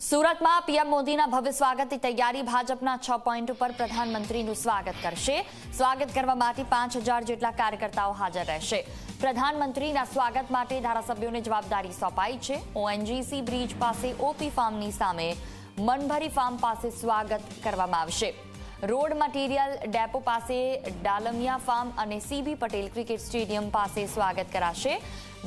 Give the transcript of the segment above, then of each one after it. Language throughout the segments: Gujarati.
સુરતમાં પીએમ મોદીના ભવ્ય સ્વાગતની તૈયારી ભાજપના છ પોઈન્ટ ઉપર પ્રધાનમંત્રીનું સ્વાગત કરશે. સ્વાગત કરવા માટે પાંચ જેટલા કાર્યકર્તાઓ હાજર રહેશે. પ્રધાનમંત્રીના સ્વાગત માટે ધારાસભ્યોને જવાબદારી સોંપાઈ છે. ઓએનજીસી બ્રિજ પાસે ઓપી ફાર્મની સામે મનભરી ફાર્મ પાસે સ્વાગત કરવામાં આવશે. રોડ મટીરિયલ ડેપો પાસે ડાલમિયા ફાર્મ અને C B Patel cricket stadium પાસે સ્વાગત કરાશે.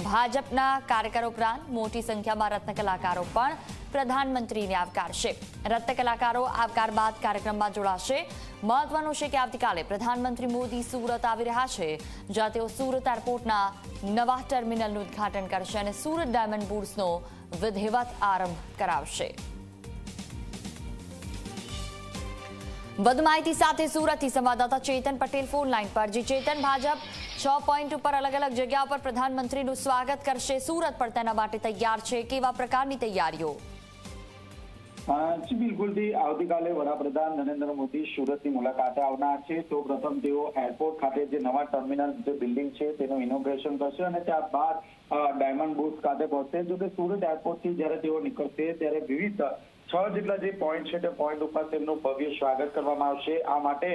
ભાજપના કાર્યકરો ઉપરાંત મોટી સંખ્યામાં રત્ન કલાકારો પણ પ્રધાનમંત્રીને આવકારશે. રત્ન કલાકારો આવકાર બાદ કાર્યક્રમમાં જોડાશે. મહત્વનું છે કે આવતીકાલે પ્રધાનમંત્રી મોદી સુરત આવી રહ્યા છે, જ્યાં તેઓ સુરત એરપોર્ટના નવા ટર્મિનલનું ઉદ્ઘાટન કરશે અને સુરત ડાયમંડ બુર્સનો વિધિવત આરંભ કરાવશે. વધુ માહિતી સાથે સુરતથી સંવાદદાતા ચેતન પટેલ ફોન લાઈન પર. જે ચેતન, ભાજપ છ પોઈન્ટ ઉપર અલગ અલગ જગ્યા પર પ્રધાનમંત્રીનું સ્વાગત કરશે. સુરત પણ તેના માટે તૈયાર છે. કેવા પ્રકારની તૈયારીઓ? જી બિલકુલથી આવતીકાલે વડાપ્રધાન નરેન્દ્ર મોદી સુરતની મુલાકાતે આવનાર છે. તો પ્રથમ તેઓ એરપોર્ટ ખાતે જે નવા ટર્મિનલ જે બિલ્ડિંગ છે તેનું ઇનોગ્રેશન કરશે અને ત્યારબાદ ડાયમંડ બુથ ખાતે પહોંચશે. જો કે સુરત એરપોર્ટથી જ્યારે તેઓ નીકળશે ત્યારે વિવિધ છ જેટલા જે પોઈન્ટ છે તે પોઈન્ટ ઉપર તેમનું ભવ્ય સ્વાગત કરવામાં આવશે. આ માટે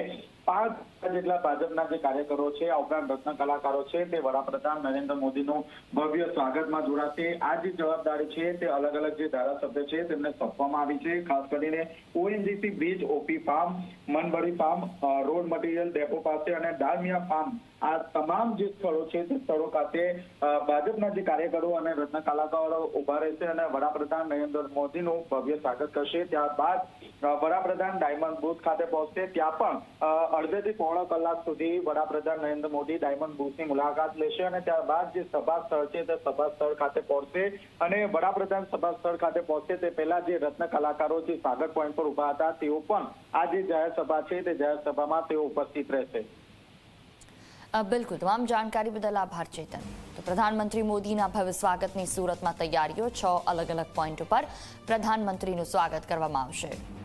પાંચ જેટલા ભાજપના જે કાર્યકરો છે, આ ઉપરાંત રત્ન કલાકારો છે, તે વડાપ્રધાન નરેન્દ્ર મોદીનું ભવ્ય સ્વાગતમાં જોડાશે. આ જે જવાબદારી છે તે અલગ અલગ જે ધારાસભ્ય છે તેમને સોંપવામાં આવી છે. ખાસ કરીને ONGC bridge O P farm Manbadi farm road material depot પાસે અને ડાલમિયા ફાર્મ આ તમામ જે સ્થળો છે તે સ્થળો ખાતે ભાજપના જે કાર્યકરો અને રત્ન કલાકારો ઊભા રહેશે અને વડાપ્રધાન નરેન્દ્ર મોદીનું ભવ્ય સ્વાગત કરશે. ત્યારબાદ વડાપ્રધાન ડાયમંડ બુથ ખાતે પહોંચશે. ત્યાં પણ અડધેથી પોણો કલાક સુધી વડાપ્રધાન નરેન્દ્ર મોદી ડાયમંડ બુથની મુલાકાત લેશે અને ત્યારબાદ જે સભા સ્થળ છે, તે સભા સ્થળ ખાતે પહોંચશે. અને વડાપ્રધાન સભા સ્થળ ખાતે પહોંચશે તે પહેલા જે રત્ન કલાકારો જે સ્વાગત પોઈન્ટ પર ઊભા હતા, તેઓ પણ આ જે જાહેર સભા છે, તે જાહેર સભામાં તેઓ ઉપસ્થિત રહેશે. બિલકુલ, તમામ જાણકારી બદલ આભાર, ચેતન. તો પ્રધાનમંત્રી મોદીના ભવ્ય સ્વાગતની સુરતમાં તૈયારીઓ, છ અલગ અલગ પોઈન્ટ ઉપર પ્રધાનમંત્રીનું સ્વાગત કરવામાં આવશે.